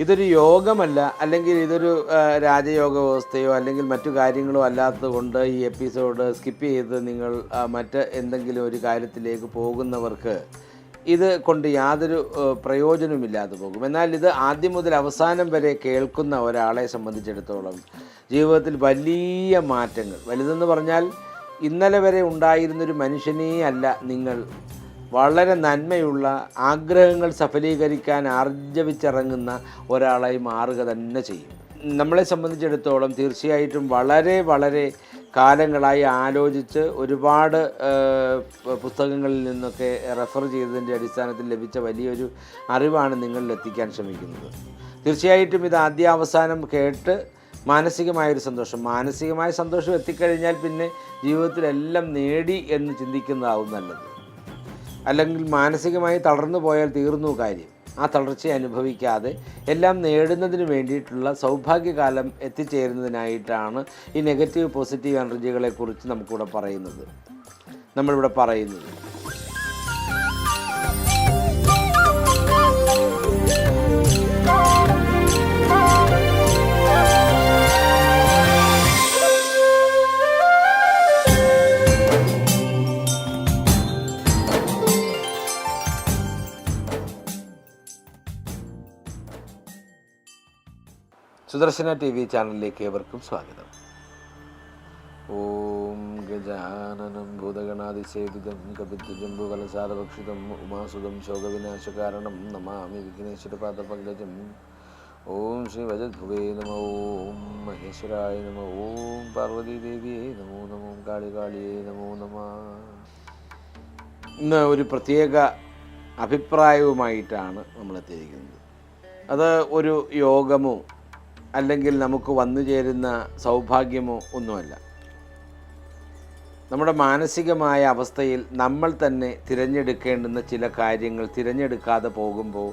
ഇതൊരു യോഗമല്ല അല്ലെങ്കിൽ ഇതൊരു രാജയോഗ വ്യവസ്ഥയോ അല്ലെങ്കിൽ മറ്റു കാര്യങ്ങളോ അല്ലാത്തത് കൊണ്ട് ഈ എപ്പിസോഡ് സ്കിപ്പ് ചെയ്ത് നിങ്ങൾ മറ്റ് എന്തെങ്കിലും ഒരു കാര്യത്തിലേക്ക് പോകുന്നവർക്ക് ഇത് കൊണ്ട് യാതൊരു പ്രയോജനവുമില്ലാതെ പോകും. എന്നാൽ ഇത് ആദ്യം മുതൽ അവസാനം വരെ കേൾക്കുന്ന ഒരാളെ സംബന്ധിച്ചിടത്തോളം ജീവിതത്തിൽ വലിയ മാറ്റങ്ങൾ. വലുതെന്ന് പറഞ്ഞാൽ ഇന്നലെ വരെ ഉണ്ടായിരുന്നൊരു മനുഷ്യനേ അല്ല നിങ്ങൾ വളരെ നന്മയുള്ള ആഗ്രഹങ്ങൾ സഫലീകരിക്കാൻ ആർജവിച്ചിറങ്ങുന്ന ഒരാളായി മാറുക തന്നെ ചെയ്യും. നമ്മളെ സംബന്ധിച്ചിടത്തോളം തീർച്ചയായിട്ടും വളരെ വളരെ കാലങ്ങളായി ആലോചിച്ച് ഒരുപാട് പുസ്തകങ്ങളിൽ നിന്നൊക്കെ റെഫർ ചെയ്തതിന്റെ അടിസ്ഥാനത്തിൽ ലഭിച്ച വലിയൊരു അറിവാണ് നിങ്ങളിൽ എത്തിക്കാൻ ശ്രമിക്കുന്നത്. തീർച്ചയായിട്ടും ഇത് ആദ്യാവസാനം കേട്ട് മാനസികമായൊരു സന്തോഷം. മാനസികമായ സന്തോഷം എത്തിക്കഴിഞ്ഞാൽ പിന്നെ ജീവിതത്തിലെല്ലാം നേടി എന്ന് ചിന്തിക്കുന്നതാവും നല്ലത്. അല്ലെങ്കിൽ മാനസികമായി തളർന്നു പോയാൽ തീർന്നു കാര്യം. ആ തളർച്ച അനുഭവിക്കാതെ എല്ലാം നേടുന്നതിന് വേണ്ടിയിട്ടുള്ള സൗഭാഗ്യകാലം എത്തിച്ചേരുന്നതിനായിട്ടാണ് ഈ നെഗറ്റീവ് പോസിറ്റീവ് എനർജികളെക്കുറിച്ച് നമുക്കിവിടെ പറയുന്നത്. നമ്മളിവിടെ പറയുന്നത്. സുദർശന ടി വി ചാനലിലേക്ക് ഏവർക്കും സ്വാഗതം. ഓം ഗജാനനം ഭൂതഗണാതിസേവിതം കപിത്ജംബുകലസാരഭക്ഷിതം ഉമാസുതം ശോകവിനാശകാരണം നമാമി വിഘ്നേശ്വരപാദപങ്കജം. ഓം ശ്രീ വജദ്ഭുവേ നമ ഓം മഹേശ്വരായ നമ ഓം പാർവതീദേവിയേ നമോ നമോ കാളികാളിയേ നമോ നമ. ഇന്ന് ഒരു പ്രത്യേക അഭിപ്രായവുമായിട്ടാണ് നമ്മളെത്തിയിരിക്കുന്നത്. അത് ഒരു യോഗമോ അല്ലെങ്കിൽ നമുക്ക് വന്നു ചേരുന്ന സൗഭാഗ്യമോ ഒന്നുമല്ല. നമ്മുടെ മാനസികമായ അവസ്ഥയിൽ നമ്മൾ തന്നെ തിരഞ്ഞെടുക്കേണ്ടുന്ന ചില കാര്യങ്ങൾ തിരഞ്ഞെടുക്കാതെ പോകുമ്പോൾ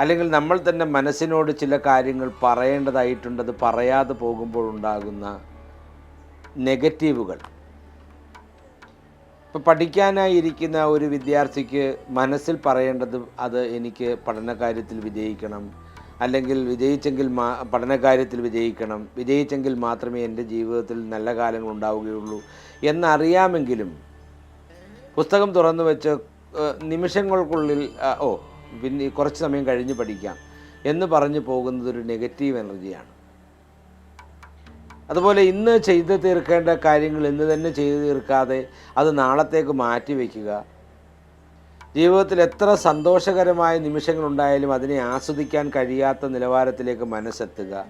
അല്ലെങ്കിൽ നമ്മൾ തന്നെ മനസ്സിനോട് ചില കാര്യങ്ങൾ പറയേണ്ടതായിട്ടുണ്ട് അത് പറയാതെ പോകുമ്പോൾ ഉണ്ടാകുന്ന നെഗറ്റീവുകൾ. ഇപ്പോൾ പഠിക്കാനായിരിക്കുന്ന ഒരു വിദ്യാർത്ഥിക്ക് മനസ്സിൽ പറയേണ്ടത് അത് എനിക്ക് പഠനകാര്യത്തിൽ വിജയിക്കണം അല്ലെങ്കിൽ വിജയിച്ചെങ്കിൽ മാ പഠനകാര്യത്തിൽ വിജയിക്കണം വിജയിച്ചെങ്കിൽ മാത്രമേ എന്റെ ജീവിതത്തിൽ നല്ല കാലങ്ങൾ ഉണ്ടാവുകയുള്ളൂ എന്നറിയാമെങ്കിലും പുസ്തകം തുറന്നു വെച്ച് നിമിഷങ്ങൾക്കുള്ളിൽ ഓ പിന്നെ കുറച്ച് സമയം കഴിഞ്ഞ് പഠിക്കാം എന്ന് പറഞ്ഞു പോകുന്നത് ഒരു നെഗറ്റീവ് എനർജിയാണ്. അതുപോലെ ഇന്ന് ചെയ്തു തീർക്കേണ്ട കാര്യങ്ങൾ ഇന്ന് തന്നെ ചെയ്തു തീർക്കാതെ അത് നാളത്തേക്ക് മാറ്റി വയ്ക്കുക ജീവിതത്തിൽ എത്ര സന്തോഷകരമായ നിമിഷങ്ങളുണ്ടായാലും അതിനെ ആസ്വദിക്കാൻ കഴിയാത്ത നിലവാരത്തിലേക്ക് മനസ്സെത്തുക.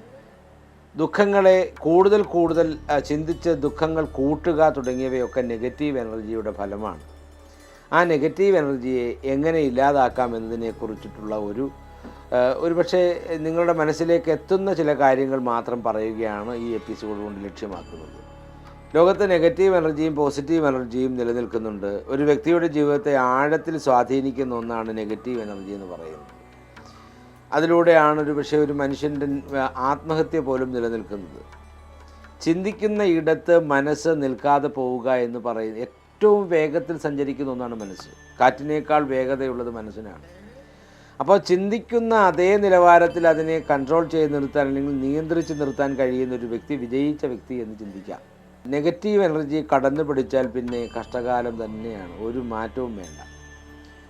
ദുഃഖങ്ങളെ കൂടുതൽ കൂടുതൽ ചിന്തിച്ച് ദുഃഖങ്ങൾ കൂട്ടുക തുടങ്ങിയവയൊക്കെ നെഗറ്റീവ് എനർജിയുടെ ഫലമാണ്. ആ നെഗറ്റീവ് എനർജിയെ എങ്ങനെ ഇല്ലാതാക്കാം എന്നതിനെക്കുറിച്ചിട്ടുള്ള ഒരു ഒരുപക്ഷെ നിങ്ങളുടെ മനസ്സിലേക്ക് എത്തുന്ന ചില കാര്യങ്ങൾ മാത്രം പറയുകയാണ് ഈ എപ്പിസോഡ് കൊണ്ട് ലക്ഷ്യമാക്കുന്നത്. ലോകത്ത് നെഗറ്റീവ് എനർജിയും പോസിറ്റീവ് എനർജിയും നിലനിൽക്കുന്നുണ്ട്. ഒരു വ്യക്തിയുടെ ജീവിതത്തെ ആഴത്തിൽ സ്വാധീനിക്കുന്ന ഒന്നാണ് നെഗറ്റീവ് എനർജി എന്ന് പറയുന്നത്. അതിലൂടെയാണ് ഒരു പക്ഷേ ഒരു മനുഷ്യന്റെ ആത്മഹത്യ പോലും നിലനിൽക്കുന്നത്. ചിന്തിക്കുന്ന ഇടത്ത് മനസ്സ് നിൽക്കാതെ പോവുക എന്ന് പറയുന്നത് ഏറ്റവും വേഗത്തിൽ സഞ്ചരിക്കുന്ന ഒന്നാണ് മനസ്സ്. കാറ്റിനേക്കാൾ വേഗതയുള്ളത് മനസ്സിനാണ്. അപ്പോൾ ചിന്തിക്കുന്ന അതേ നിലവാരത്തിൽ അതിനെ കൺട്രോൾ ചെയ്ത് നിർത്താൻ അല്ലെങ്കിൽ നിയന്ത്രിച്ച് നിർത്താൻ കഴിയുന്ന ഒരു വ്യക്തി വിജയിച്ച വ്യക്തി എന്ന് ചിന്തിക്കാം. നെഗറ്റീവ് എനർജി കടന്നു പിടിച്ചാൽ പിന്നെ കഷ്ടകാലം തന്നെയാണ്. ഒരു മാറ്റവും വേണ്ട.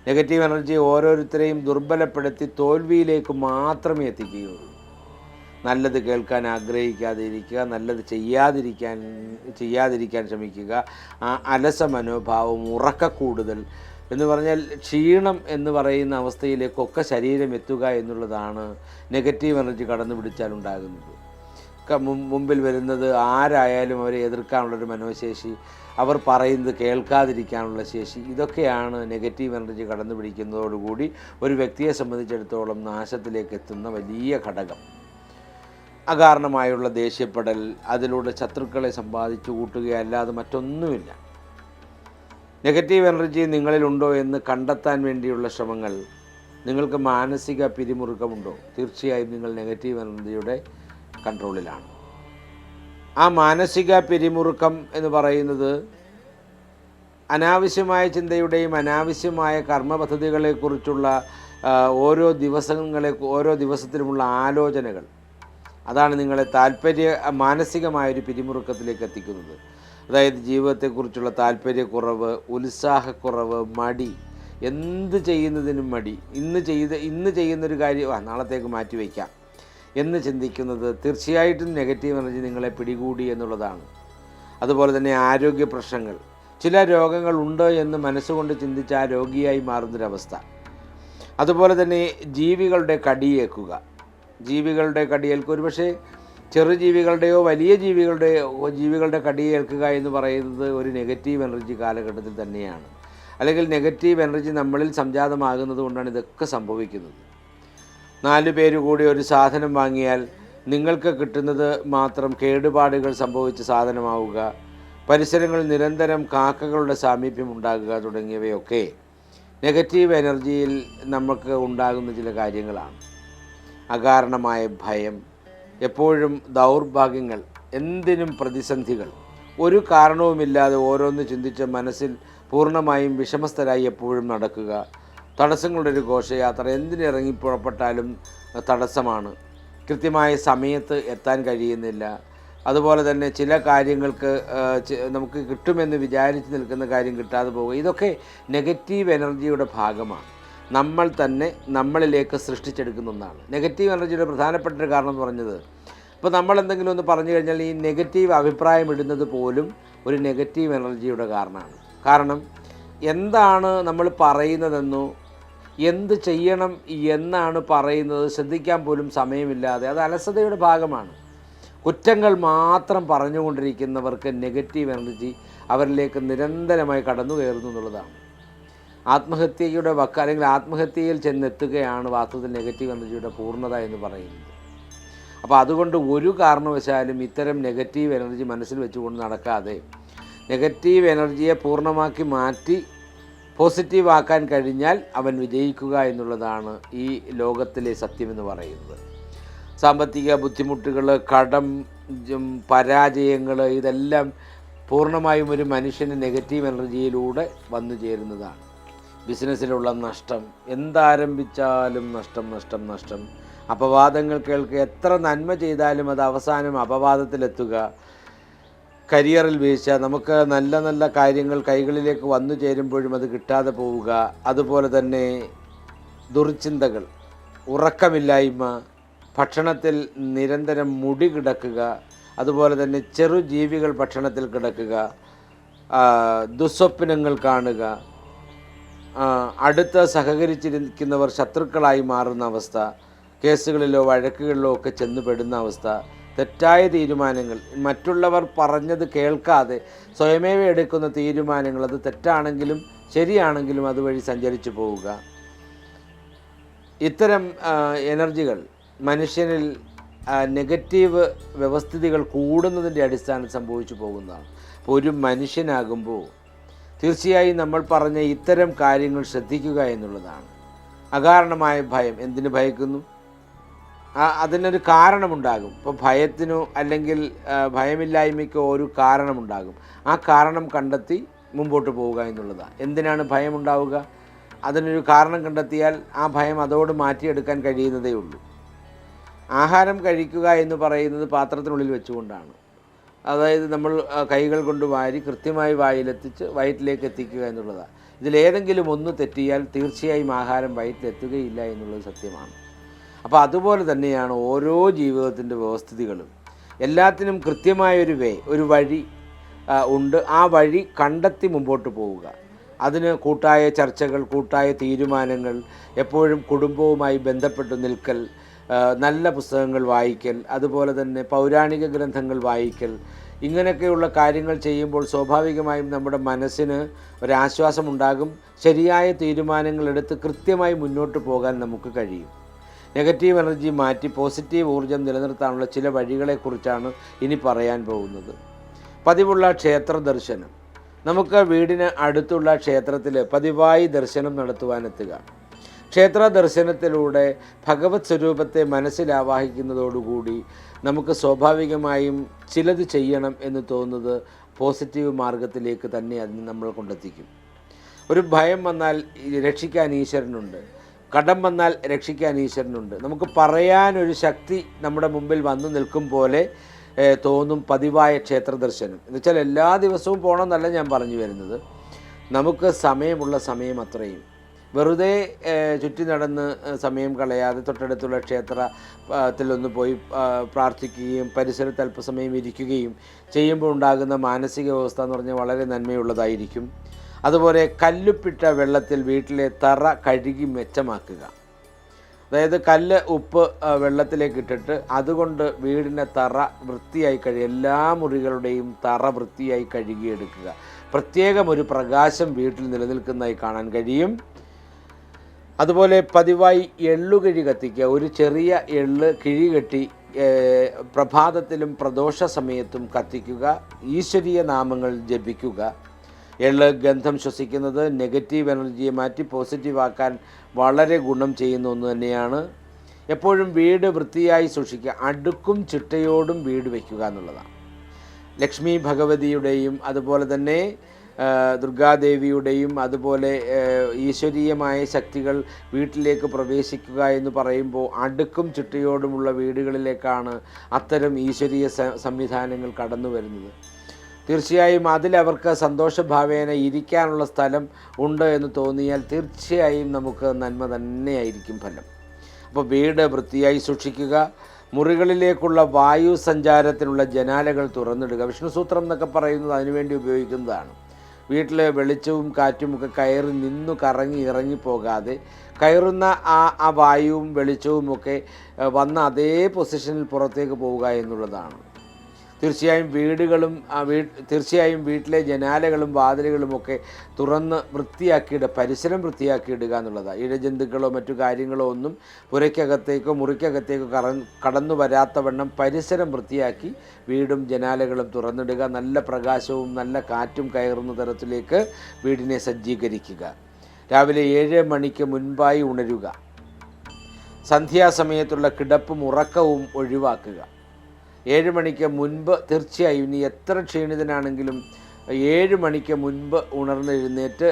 നെഗറ്റീവ് എനർജി ഓരോരുത്തരെയും ദുർബലപ്പെടുത്തി തോൽവിയിലേക്ക് മാത്രമേ എത്തിക്കുകയുള്ളൂ. നല്ലത് കേൾക്കാൻ ആഗ്രഹിക്കാതെ ഇരിക്കുക നല്ലത് ചെയ്യാതിരിക്കാൻ ചെയ്യാതിരിക്കാൻ ശ്രമിക്കുക ആ അലസ മനോഭാവം ഉറക്കക്കൂടുതൽ എന്ന് പറഞ്ഞാൽ ക്ഷീണം എന്ന് പറയുന്ന അവസ്ഥയിലേക്കൊക്കെ ശരീരം എത്തുക എന്നുള്ളതാണ് നെഗറ്റീവ് എനർജി കടന്നു പിടിച്ചാൽ ഉണ്ടാകുന്നത്. മുമ്പിൽ വരുന്നത് ആരായാലും അവരെ എതിർക്കാനുള്ളൊരു മനോശേഷി അവർ പറയുന്നത് കേൾക്കാതിരിക്കാനുള്ള ശേഷി ഇതൊക്കെയാണ് നെഗറ്റീവ് എനർജി കടന്നു പിടിക്കുന്നതോടുകൂടി ഒരു വ്യക്തിയെ സംബന്ധിച്ചിടത്തോളം നാശത്തിലേക്ക് എത്തുന്ന വലിയ ഘടകം. അകാരണമായുള്ള ദേഷ്യപ്പെടൽ അതിലൂടെ ശത്രുക്കളെ സമ്പാദിച്ചു കൂട്ടുകയല്ലാതെ മറ്റൊന്നുമില്ല. നെഗറ്റീവ് എനർജി നിങ്ങളിലുണ്ടോ എന്ന് കണ്ടെത്താൻ വേണ്ടിയുള്ള ശ്രമങ്ങൾ നിങ്ങൾക്ക് മാനസിക പിരിമുറുക്കമുണ്ടോ? തീർച്ചയായും നിങ്ങൾ നെഗറ്റീവ് എനർജിയുടെ കൺട്രോളിലാണ് ആ മാനസിക പിരിമുറുക്കം എന്ന് പറയുന്നത് അനാവശ്യമായ ചിന്തയുടെയും അനാവശ്യമായ കർമ്മ പദ്ധതികളെക്കുറിച്ചുള്ള ഓരോ ദിവസങ്ങളെ ഓരോ ദിവസത്തിലുമുള്ള ആലോചനകൾ. അതാണ് നിങ്ങളെ താല്പര്യ മാനസികമായൊരു പിരിമുറുക്കത്തിലേക്ക് എത്തിക്കുന്നത്. അതായത് ജീവിതത്തെക്കുറിച്ചുള്ള താല്പര്യക്കുറവ് ഉത്സാഹക്കുറവ് മടി. എന്ത് ചെയ്യുന്നതിനും മടി. ഇന്ന് ചെയ്ത് ഇന്ന് ചെയ്യുന്നൊരു കാര്യം നാളത്തേക്ക് മാറ്റി വയ്ക്കാം എന്ന് ചിന്തിക്കുന്നത് തീർച്ചയായിട്ടും നെഗറ്റീവ് എനർജി നിങ്ങളെ പിടികൂടി എന്നുള്ളതാണ്. അതുപോലെ തന്നെ ആരോഗ്യ പ്രശ്നങ്ങൾ. ചില രോഗങ്ങൾ ഉണ്ട് എന്ന് മനസ്സുകൊണ്ട് ചിന്തിച്ച് ആ രോഗിയായി മാറുന്നൊരവസ്ഥ. അതുപോലെ തന്നെ ജീവികളുടെ കടിയേക്കുക ജീവികളുടെ കടിയേൽക്കുക. ഒരുപക്ഷെ ചെറുജീവികളുടെയോ വലിയ ജീവികളുടെയോ ജീവികളുടെ കടിയേൽക്കുക എന്ന് പറയുന്നത് ഒരു നെഗറ്റീവ് എനർജി കാലഘട്ടത്തിൽ തന്നെയാണ്. അല്ലെങ്കിൽ നെഗറ്റീവ് എനർജി നമ്മളിൽ സംജാതമാകുന്നത് കൊണ്ടാണ് ഇതൊക്കെ സംഭവിക്കുന്നത്. നാല് പേര് കൂടി ഒരു സാധനം വാങ്ങിയാൽ നിങ്ങൾക്ക് കിട്ടുന്നത് മാത്രം കേടുപാടുകൾ സംഭവിച്ച സാധനമാവുക പരിസരങ്ങളിൽ നിരന്തരം കാക്കകളുടെ സാമീപ്യം ഉണ്ടാകുക തുടങ്ങിയവയൊക്കെ നെഗറ്റീവ് എനർജിയിൽ നമുക്ക് ഉണ്ടാകുന്ന ചില കാര്യങ്ങളാണ്. അകാരണമായ ഭയം എപ്പോഴും ദൗർഭാഗ്യങ്ങൾ എന്തിനും പ്രതിസന്ധികൾ. ഒരു കാരണവുമില്ലാതെ ഓരോന്ന് ചിന്തിച്ച് മനസ്സിൽ പൂർണമായും വിഷമസ്ഥരായി എപ്പോഴും നടക്കുക. തടസ്സങ്ങളുടെ ഒരു ഘോഷയാത്ര. എന്തിനിറങ്ങി പുറപ്പെട്ടാലും തടസ്സമാണ്. കൃത്യമായ സമയത്ത് എത്താൻ കഴിയുന്നില്ല. അതുപോലെ തന്നെ ചില കാര്യങ്ങൾക്ക് നമുക്ക് കിട്ടുമെന്ന് വിചാരിച്ച് നിൽക്കുന്ന കാര്യം കിട്ടാതെ പോവുക ഇതൊക്കെ നെഗറ്റീവ് എനർജിയുടെ ഭാഗമാണ്. നമ്മൾ തന്നെ നമ്മളിലേക്ക് സൃഷ്ടിച്ചെടുക്കുന്ന ഒന്നാണ്. നെഗറ്റീവ് എനർജിയുടെ പ്രധാനപ്പെട്ട ഒരു കാരണം എന്ന് പറഞ്ഞത് ഇപ്പോൾ നമ്മൾ എന്തെങ്കിലും ഒന്ന് പറഞ്ഞു കഴിഞ്ഞാൽ ഈ നെഗറ്റീവ് അഭിപ്രായം ഇടുന്നത് പോലും ഒരു നെഗറ്റീവ് എനർജിയുടെ കാരണമാണ്. കാരണം എന്താണ് നമ്മൾ പറയുന്നതെന്നോ എന്ത് ചെയ്യണം എന്നാണ് പറയുന്നത് ശ്രദ്ധിക്കാൻ പോലും സമയമില്ലാതെ അത് അലസതയുടെ ഭാഗമാണ്. കുറ്റങ്ങൾ മാത്രം പറഞ്ഞുകൊണ്ടിരിക്കുന്നവർക്ക് നെഗറ്റീവ് എനർജി അവരിലേക്ക് നിരന്തരമായി കടന്നു കയറുന്നു എന്നുള്ളതാണ്. ആത്മഹത്യയുടെ വക്ക അല്ലെങ്കിൽ ആത്മഹത്യയിൽ ചെന്നെത്തുകയാണ് വാസ്തവത്തിൽ നെഗറ്റീവ് എനർജിയുടെ പൂർണത എന്ന് പറയുന്നത്. അപ്പോൾ അതുകൊണ്ട് ഒരു കാരണവശാലും ഇത്തരം നെഗറ്റീവ് എനർജി മനസ്സിൽ വെച്ചുകൊണ്ട് നടക്കാതെ നെഗറ്റീവ് എനർജിയെ പൂർണമാക്കി മാറ്റി പോസിറ്റീവ് ആക്കാൻ കഴിഞ്ഞാൽ അവൻ വിജയിക്കുക എന്നുള്ളതാണ് ഈ ലോകത്തിലെ സത്യമെന്ന് പറയുന്നത്. സാമ്പത്തിക ബുദ്ധിമുട്ടുകൾ കടം പരാജയങ്ങൾ ഇതെല്ലാം പൂർണമായും ഒരു മനുഷ്യന് നെഗറ്റീവ് എനർജിയിലൂടെ വന്നു ചേരുന്നതാണ്. ബിസിനസ്സിലുള്ള നഷ്ടം എന്താരംഭിച്ചാലും നഷ്ടം നഷ്ടം നഷ്ടം. അപവാദങ്ങൾ കേൾക്കുക എത്ര നന്മ ചെയ്താലും അത് അവസാനം അപവാദത്തിലെത്തുക. കരിയറിൽ വീഴ്ച നമുക്ക് നല്ല നല്ല കാര്യങ്ങൾ കൈകളിലേക്ക് വന്നു ചേരുമ്പോഴും അത് കിട്ടാതെ പോവുക അതുപോലെ തന്നെ ദുർചിന്തകൾ ഉറക്കമില്ലായ്മ ഭക്ഷണത്തിൽ നിരന്തരം മുടി കിടക്കുക അതുപോലെ തന്നെ ചെറു ജീവികൾ ഭക്ഷണത്തിൽ കിടക്കുക ദുസ്വപ്നങ്ങൾ കാണുക അടുത്ത് സഹകരിച്ചിരിക്കുന്നവർ ശത്രുക്കളായി മാറുന്ന അവസ്ഥ കേസുകളിലോ വഴക്കുകളിലോ ഒക്കെ ചെന്നുപെടുന്ന അവസ്ഥ തെറ്റായ തീരുമാനങ്ങൾ. മറ്റുള്ളവർ പറഞ്ഞത് കേൾക്കാതെ സ്വയമേവ എടുക്കുന്ന തീരുമാനങ്ങൾ. അത് തെറ്റാണെങ്കിലും ശരിയാണെങ്കിലും അതുവഴി സഞ്ചരിച്ചു പോവുക. ഇത്തരം എനർജികൾ മനുഷ്യനിൽ നെഗറ്റീവ് വ്യവസ്ഥിതികൾ കൂടുന്നതിന്റെ അടിസ്ഥാനത്തിൽ സംഭവിച്ചു പോകുന്നതാണ്. ഒരു മനുഷ്യനാകുമ്പോൾ തീർച്ചയായും നമ്മൾ പറഞ്ഞ ഇത്തരം കാര്യങ്ങൾ ശ്രദ്ധിക്കുക എന്നുള്ളതാണ്. അകാരണമായ ഭയം. എന്തിനു ഭയക്കുന്നു? അതിനൊരു കാരണമുണ്ടാകും. ഇപ്പോൾ ഭയത്തിനോ അല്ലെങ്കിൽ ഭയമില്ലായ്മയ്ക്കോ ഒരു കാരണമുണ്ടാകും. ആ കാരണം കണ്ടെത്തി മുമ്പോട്ട് പോവുക എന്നുള്ളതാണ് എന്തിനാണ് ഭയമുണ്ടാവുക? അതിനൊരു കാരണം കണ്ടെത്തിയാൽ ആ ഭയം അതോട് മാറ്റിയെടുക്കാൻ കഴിയുന്നതേ ഉള്ളൂ. ആഹാരം കഴിക്കുക എന്ന് പറയുന്നത് പാത്രത്തിനുള്ളിൽ വെച്ചുകൊണ്ടാണ്. അതായത് നമ്മൾ കൈകൾ കൊണ്ട് വാരി കൃത്യമായി വായിലെത്തിച്ച് വയറ്റിലേക്ക് എത്തിക്കുക എന്നുള്ളതാണ് ഇതിലേതെങ്കിലും ഒന്ന് തെറ്റിയാൽ തീർച്ചയായും ആഹാരം വയറ്റിലെത്തുകയില്ല എന്നുള്ളത് സത്യമാണ്. അപ്പോൾ അതുപോലെ തന്നെയാണ് ഓരോ ജീവിതത്തിന്റെ വ്യവസ്ഥിതികളും. എല്ലാത്തിനും കൃത്യമായൊരു വേ ഒരു വഴി ഉണ്ട്. ആ വഴി കണ്ടെത്തി മുമ്പോട്ട് പോവുക. അതിന് കൂട്ടായ ചർച്ചകൾ കൂട്ടായ തീരുമാനങ്ങൾ എപ്പോഴും കുടുംബവുമായി ബന്ധപ്പെട്ട് നിൽക്കൽ നല്ല പുസ്തകങ്ങൾ വായിക്കൽ അതുപോലെ തന്നെ പൗരാണിക ഗ്രന്ഥങ്ങൾ വായിക്കൽ ഇങ്ങനെയൊക്കെയുള്ള കാര്യങ്ങൾ ചെയ്യുമ്പോൾ സ്വാഭാവികമായും നമ്മുടെ മനസ്സിന് ഒരാശ്വാസമുണ്ടാകും. ശരിയായ തീരുമാനങ്ങൾ എടുത്ത് കൃത്യമായി മുന്നോട്ട് പോകാൻ നമുക്ക് കഴിയും. നെഗറ്റീവ് എനർജി മാറ്റി പോസിറ്റീവ് ഊർജം നിലനിർത്താനുള്ള ചില വഴികളെക്കുറിച്ചാണ് ഇനി പറയാൻ പോകുന്നത്. പതിവുള്ള ക്ഷേത്ര ദർശനം. നമുക്ക് വീടിന് അടുത്തുള്ള ക്ഷേത്രത്തിൽ പതിവായി ദർശനം നടത്തുവാനെത്തുക. ക്ഷേത്ര ദർശനത്തിലൂടെ ഭഗവത് സ്വരൂപത്തെ മനസ്സിൽ ആവാഹിക്കുന്നതോടുകൂടി നമുക്ക് സ്വാഭാവികമായും ചിലത് ചെയ്യണം എന്ന് തോന്നുന്നത് പോസിറ്റീവ് മാർഗത്തിലേക്ക് തന്നെ അതിന് നമ്മൾ കൊണ്ടെത്തിക്കും. ഒരു ഭയം വന്നാൽ രക്ഷിക്കാൻ ഈശ്വരനുണ്ട്. കടം വന്നാൽ രക്ഷിക്കാൻ ഈശ്വരനുണ്ട്. നമുക്ക് പറയാനൊരു ശക്തി നമ്മുടെ മുമ്പിൽ വന്നു നിൽക്കും പോലെ തോന്നും പതിവായ ക്ഷേത്ര ദർശനം. എന്ന് വെച്ചാൽ എല്ലാ ദിവസവും പോകണമെന്നല്ല ഞാൻ പറഞ്ഞു വരുന്നത്. നമുക്ക് സമയമുള്ള സമയം അത്രയും. വെറുതെ ചുറ്റി നടന്ന് സമയം കളയാതെ തൊട്ടടുത്തുള്ള ക്ഷേത്രത്തിൽ ഒന്ന് പോയി പ്രാർത്ഥിക്കുകയും പരിസരത്ത് അല്പസമയം ഇരിക്കുകയും ചെയ്യുമ്പോൾ ഉണ്ടാകുന്ന മാനസിക വ്യവസ്ഥ എന്ന് പറഞ്ഞാൽ വളരെ നന്മയുള്ളതായിരിക്കും. അതുപോലെ കല്ലുപ്പിട്ട വെള്ളത്തിൽ വീട്ടിലെ തറ കഴുകി മെച്ചമാക്കുക. അതായത് കല്ല് ഉപ്പ് വെള്ളത്തിലേക്ക് ഇട്ടിട്ട് അതുകൊണ്ട് വീടിന്റെ തറ വൃത്തിയായി കഴുകി എല്ലാ മുറികളുടെയും തറ വൃത്തിയായി കഴുകിയെടുക്കുക. പ്രത്യേകം ഒരു പ്രകാശം വീട്ടിൽ നിലനിൽക്കുന്നതായി കാണാൻ കഴിയും. അതുപോലെ പതിവായി എള്ളുകിഴി കത്തിക്കുക. ഒരു ചെറിയ എള്ള് കിഴി കെട്ടി പ്രഭാതത്തിലും പ്രദോഷ സമയത്തും കത്തിക്കുക. ഈശ്വരീയ നാമങ്ങൾ ജപിക്കുക. എള്ള് ഗന്ധം ശ്വസിക്കുന്നത് നെഗറ്റീവ് എനർജിയെ മാറ്റി പോസിറ്റീവ് ആക്കാൻ വളരെ ഗുണം ചെയ്യുന്ന ഒന്ന് തന്നെയാണ്. എപ്പോഴും വീട് വൃത്തിയായി സൂക്ഷിക്കുക അടുക്കും ചിട്ടയോടും വീട് വയ്ക്കുക എന്നുള്ളതാണ്. ലക്ഷ്മി ഭഗവതിയുടെയും അതുപോലെ തന്നെ ദുർഗാദേവിയുടെയും അതുപോലെ ഈശ്വരീയമായ ശക്തികൾ വീട്ടിലേക്ക് പ്രവേശിക്കുക എന്ന് പറയുമ്പോൾ അടുക്കും ചിട്ടയോടുമുള്ള വീടുകളിലേക്കാണ് അത്തരം ഈശ്വരീയ സംവിധാനങ്ങൾ കടന്നു വരുന്നത് തീർച്ചയായും അതിൽ അവർക്ക് സന്തോഷഭാവേന ഇരിക്കാനുള്ള സ്ഥലം ഉണ്ട് എന്ന് തോന്നിയാൽ തീർച്ചയായും നമുക്ക് നന്മ തന്നെയായിരിക്കും ഫലം. അപ്പോൾ വീട് വൃത്തിയായി സൂക്ഷിക്കുക മുറികളിലേക്കുള്ള വായു സഞ്ചാരത്തിനുള്ള ജനാലകൾ തുറന്നിടുക. വിഷ്ണുസൂത്രം എന്നൊക്കെ പറയുന്നത് അതിനുവേണ്ടി ഉപയോഗിക്കുന്നതാണ്. വീട്ടിലെ വെളിച്ചവും കാറ്റും ഒക്കെ കയറി നിന്നു കറങ്ങി ഇറങ്ങിപ്പോകാതെ കയറുന്ന ആ ആ വായുവും വെളിച്ചവും ഒക്കെ വന്ന അതേ പൊസിഷനിൽ പുറത്തേക്ക് പോവുക എന്നുള്ളതാണ്. തീർച്ചയായും വീടുകളും തീർച്ചയായും വീട്ടിലെ ജനാലകളും വാതിലുകളും ഒക്കെ തുറന്ന് വൃത്തിയാക്കിയിടുക പരിസരം വൃത്തിയാക്കിയിടുക എന്നുള്ളതാണ് ഇഴജന്തുക്കളോ മറ്റു കാര്യങ്ങളോ ഒന്നും പുരയ്ക്കകത്തേക്കോ മുറിക്കകത്തേക്കോ കറ കടന്നു വരാത്തവണ്ണം പരിസരം വൃത്തിയാക്കി വീടും ജനാലകളും തുറന്നിടുക നല്ല പ്രകാശവും നല്ല കാറ്റും കയറുന്ന തരത്തിലേക്ക് വീടിനെ സജ്ജീകരിക്കുക. രാവിലെ ഏഴ് മണിക്ക് മുൻപായി ഉണരുക. സന്ധ്യാസമയത്തുള്ള കിടപ്പും ഉറക്കവും ഒഴിവാക്കുക. ഏഴ് മണിക്ക് മുൻപ് തീർച്ചയായും ഇനി എത്ര ക്ഷീണിതനാണെങ്കിലും ഏഴ് മണിക്ക് മുൻപ് ഉണർന്നെഴുന്നേറ്റ്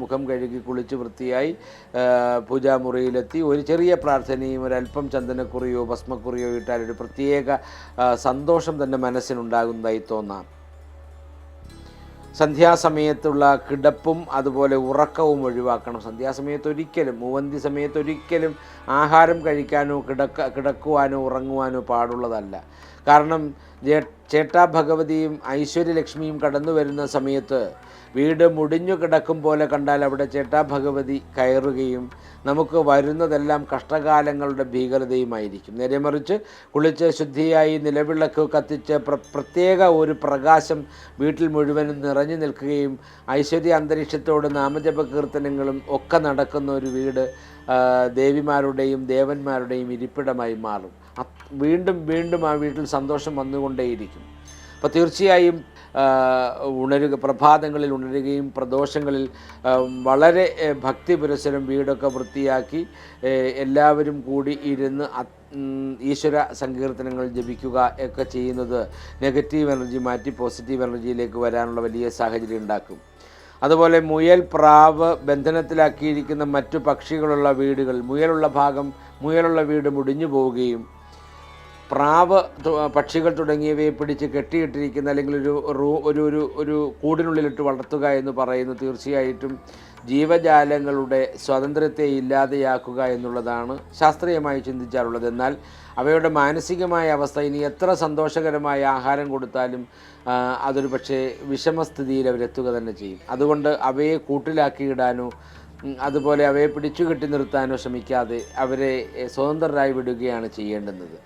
മുഖം കഴുകി കുളിച്ച് വൃത്തിയായി പൂജാമുറിയിലെത്തി. ഒരു ചെറിയ പ്രാർത്ഥനയും ഒരല്പം ചന്ദനക്കുറിയോ ഭസ്മക്കുറിയോ ഇട്ടാൽ ഒരു പ്രത്യേക സന്തോഷം തന്നെ മനസ്സിനുണ്ടാകുന്നതായി തോന്നാം. സന്ധ്യാസമയത്തുള്ള കിടപ്പും അതുപോലെ ഉറക്കവും ഒഴിവാക്കണം. സന്ധ്യാസമയത്ത് ഒരിക്കലും മൂവന്തി സമയത്ത് ഒരിക്കലും ആഹാരം കഴിക്കാനോ കിടക്ക കിടക്കുവാനോ ഉറങ്ങുവാനോ പാടുള്ളതല്ല. കാരണം ചേട്ടാ ഭഗവതിയും ഐശ്വര്യലക്ഷ്മിയും കടന്നു വരുന്ന സമയത്ത് വീട് മുടിഞ്ഞു കിടക്കും പോലെ കണ്ടാൽ അവിടെ ചേട്ടാ ഭഗവതി കയറുകയും നമുക്ക് വരുന്നതെല്ലാം കഷ്ടകാലങ്ങളുടെ ഭീകരതയുമായിരിക്കും. നേരെ മറിച്ച് കുളിച്ച് ശുദ്ധിയായി നിലവിളക്ക് കത്തിച്ച് പ്ര പ്രത്യേക ഒരു പ്രകാശം വീട്ടിൽ മുഴുവനും നിറഞ്ഞു നിൽക്കുകയും ഐശ്വര്യ അന്തരീക്ഷത്തോട് നാമജപ കീർത്തനങ്ങളും ഒക്കെ നടക്കുന്ന ഒരു വീട് ദേവിമാരുടെയും ദേവന്മാരുടെയും ഇരിപ്പിടമായി മാറും. വീണ്ടും വീണ്ടും ആ വീട്ടിൽ സന്തോഷം വന്നുകൊണ്ടേയിരിക്കും. അപ്പോൾ തീർച്ചയായും ഉണരുക പ്രഭാതങ്ങളിൽ ഉണരുകയും പ്രദോഷങ്ങളിൽ വളരെ ഭക്തി പുരസരം വീടൊക്കെ വൃത്തിയാക്കി എല്ലാവരും കൂടി ഇരുന്ന് ഈശ്വര സങ്കീർത്തനങ്ങൾ ജപിക്കുക ഒക്കെ ചെയ്യുന്നത് നെഗറ്റീവ് എനർജി മാറ്റി പോസിറ്റീവ് എനർജിയിലേക്ക് വരാനുള്ള വലിയ സാഹചര്യം ഉണ്ടാക്കും. അതുപോലെ മുയൽ പ്രാവ് ബന്ധനത്തിലാക്കിയിരിക്കുന്ന മറ്റു പക്ഷികളുള്ള വീടുകൾ മുയലുള്ള ഭാഗം മുയലുള്ള വീട് മുടിഞ്ഞു പോവുകയും പ്രാവ് പക്ഷികൾ തുടങ്ങിയവയെ പിടിച്ച് കെട്ടിയിട്ടിരിക്കുന്ന അല്ലെങ്കിൽ ഒരു റൂ ഒരു ഒരു ഒരു കൂടിനുള്ളിലിട്ട് വളർത്തുക എന്ന് പറയുന്നത് തീർച്ചയായിട്ടും ജീവജാലങ്ങളുടെ സ്വാതന്ത്ര്യത്തെ ഇല്ലാതെയാക്കുക എന്നുള്ളതാണ് ശാസ്ത്രീയമായി ചിന്തിച്ചാറുള്ളത് എന്നാൽ അവയുടെ മാനസികമായ അവസ്ഥ ഇനി എത്ര സന്തോഷകരമായ ആഹാരം കൊടുത്താലും അതൊരു പക്ഷേ വിഷമസ്ഥിതിയിൽ അവരെത്തുക തന്നെ ചെയ്യും. അതുകൊണ്ട് അവയെ കൂട്ടിലാക്കിയിടാനോ അതുപോലെ അവയെ പിടിച്ചു കെട്ടി നിർത്താനോ ശ്രമിക്കാതെ അവരെ സ്വതന്ത്രരായി വിടുകയാണ് ചെയ്യേണ്ടുന്നത്.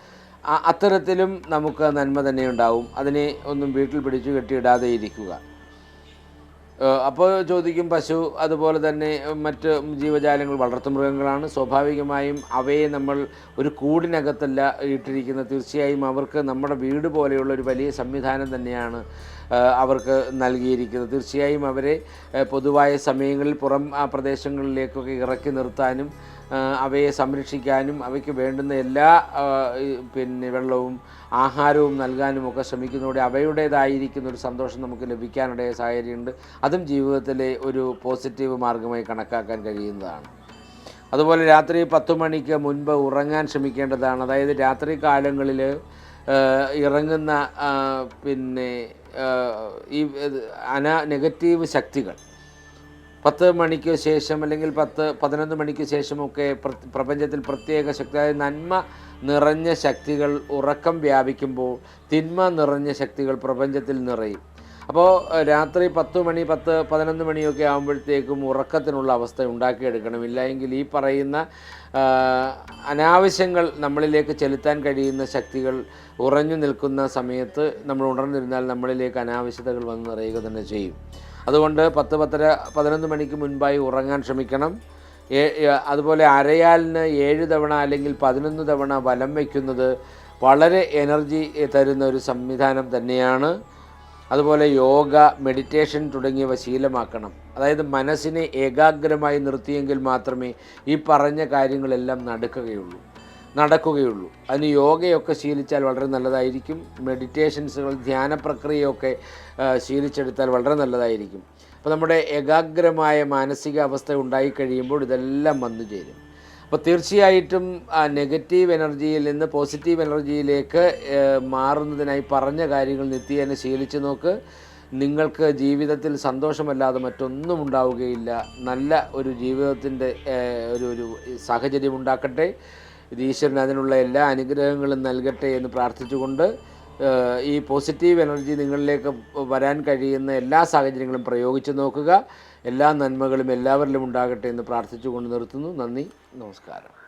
അത്തരത്തിലും നമുക്ക് നന്മ തന്നെ ഉണ്ടാവും. അതിനെ ഒന്നും വീട്ടിൽ പിടിച്ചു കെട്ടിയിടാതെ ഇരിക്കുക. അപ്പോൾ ചോദിക്കും പശു അതുപോലെ തന്നെ മറ്റ് ജീവജാലങ്ങൾ വളർത്തുമൃഗങ്ങളാണ് സ്വാഭാവികമായും അവയെ നമ്മൾ ഒരു കൂടിനകത്തല്ല ഇട്ടിരിക്കുന്നത്. തീർച്ചയായും അവർക്ക് നമ്മുടെ വീട് പോലെയുള്ള ഒരു വലിയ സംവിധാനം തന്നെയാണ് അവർക്ക് നൽകിയിരിക്കുന്നത്. തീർച്ചയായും അവരെ പൊതുവായ സമയങ്ങളിൽ പുറം പ്രദേശങ്ങളിലേക്കൊക്കെ ഇറക്കി നിർത്താനും അവയെ സംരക്ഷിക്കാനും അവയ്ക്ക് വേണ്ടുന്ന എല്ലാ പിന്നെ വെള്ളവും ആഹാരവും നൽകാനും ഒക്കെ ശ്രമിക്കുന്നതോടെ അവയുടേതായിരിക്കുന്ന ഒരു സന്തോഷം നമുക്ക് ലഭിക്കാനിടയ സാഹചര്യമുണ്ട്. അതും ജീവിതത്തിലെ ഒരു പോസിറ്റീവ് മാർഗമായി കണക്കാക്കാൻ കഴിയുന്നതാണ്. അതുപോലെ രാത്രി പത്ത് മണിക്ക് മുൻപ് ഉറങ്ങാൻ ശ്രമിക്കേണ്ടതാണ്. അതായത് രാത്രി കാലങ്ങളിൽ ഇറങ്ങുന്ന പിന്നെ ഈ അന നെഗറ്റീവ് ശക്തികൾ. പത്ത് മണിക്ക് ശേഷം അല്ലെങ്കിൽ പത്ത് പതിനൊന്ന് മണിക്ക് ശേഷമൊക്കെ പ്ര- പ്രപഞ്ചത്തിൽ പ്രത്യേക ശക്തി അതായത് നന്മ നിറഞ്ഞ ശക്തികൾ ഉറക്കം വ്യാപിക്കുമ്പോൾ തിന്മ നിറഞ്ഞ ശക്തികൾ പ്രപഞ്ചത്തിൽ നിറയും. അപ്പോൾ രാത്രി പത്ത് മണി പത്ത് പതിനൊന്ന് മണിയൊക്കെ ആകുമ്പോഴത്തേക്കും ഉറക്കത്തിനുള്ള അവസ്ഥ ഉണ്ടാക്കിയെടുക്കണം ഇല്ലെങ്കിൽ ഈ പറയുന്ന അനാവശ്യങ്ങൾ നമ്മളിലേക്ക് ചെലുത്താൻ കഴിയുന്ന ശക്തികൾ ഉറഞ്ഞു നിൽക്കുന്ന സമയത്ത് നമ്മൾ ഉണർന്നിരുന്നാൽ നമ്മളിലേക്ക് അനാവശ്യതകൾ വന്ന് നിറയുക തന്നെ ചെയ്യും. അതുകൊണ്ട് പത്ത് പത്തര പതിനൊന്ന് മണിക്ക് മുൻപായി ഉറങ്ങാൻ ശ്രമിക്കണം. അതുപോലെ അരയാലിന് ഏഴ് തവണ അല്ലെങ്കിൽ പതിനൊന്ന് തവണ വലം വയ്ക്കുന്നത് വളരെ എനർജി തരുന്ന ഒരു സംവിധാനം തന്നെയാണ്. അതുപോലെ യോഗ മെഡിറ്റേഷൻ തുടങ്ങിയവ ശീലമാക്കണം. അതായത് മനസ്സിനെ ഏകാഗ്രമായി നിർത്തിയെങ്കിൽ മാത്രമേ ഈ പറഞ്ഞ കാര്യങ്ങളെല്ലാം നടക്കുകയുള്ളൂ നടക്കുകയുള്ളൂ. അതിന് യോഗയൊക്കെ ശീലിച്ചാൽ വളരെ നല്ലതായിരിക്കും. മെഡിറ്റേഷൻസുകൾ ധ്യാന പ്രക്രിയയൊക്കെ ശീലിച്ചെടുത്താൽ വളരെ നല്ലതായിരിക്കും. അപ്പോൾ നമ്മുടെ ഏകാഗ്രമായ മാനസിക മാനസികാവസ്ഥ ഉണ്ടായിക്കഴിയുമ്പോൾ ഇതെല്ലാം വന്നു ചേരും. അപ്പോൾ തീർച്ചയായിട്ടും ആ നെഗറ്റീവ് എനർജിയിൽ നിന്ന് പോസിറ്റീവ് എനർജിയിലേക്ക് മാറുന്നതിനായി പറഞ്ഞ കാര്യങ്ങൾ നിത്യേന ശീലിച്ചു നോക്ക്. നിങ്ങൾക്ക് ജീവിതത്തിൽ സന്തോഷമല്ലാതെ മറ്റൊന്നും ഉണ്ടാവുകയില്ല. നല്ല ഒരു ജീവിതത്തിന്റെ ഒരു ഒരു സാഹചര്യം ഉണ്ടാക്കട്ടെ. ഇത് ഈശ്വരൻ അതിനുള്ള എല്ലാ അനുഗ്രഹങ്ങളും നൽകട്ടെ എന്ന് പ്രാർത്ഥിച്ചുകൊണ്ട് ഈ പോസിറ്റീവ് എനർജി നിങ്ങളിലേക്ക് വരാൻ കഴിയുന്ന എല്ലാ സാഹചര്യങ്ങളും പ്രയോഗിച്ചു നോക്കുക. എല്ലാ നന്മകളും എല്ലാവരിലും ഉണ്ടാകട്ടെ എന്ന് പ്രാർത്ഥിച്ചുകൊണ്ട് നിർത്തുന്നു. നന്ദി നമസ്കാരം.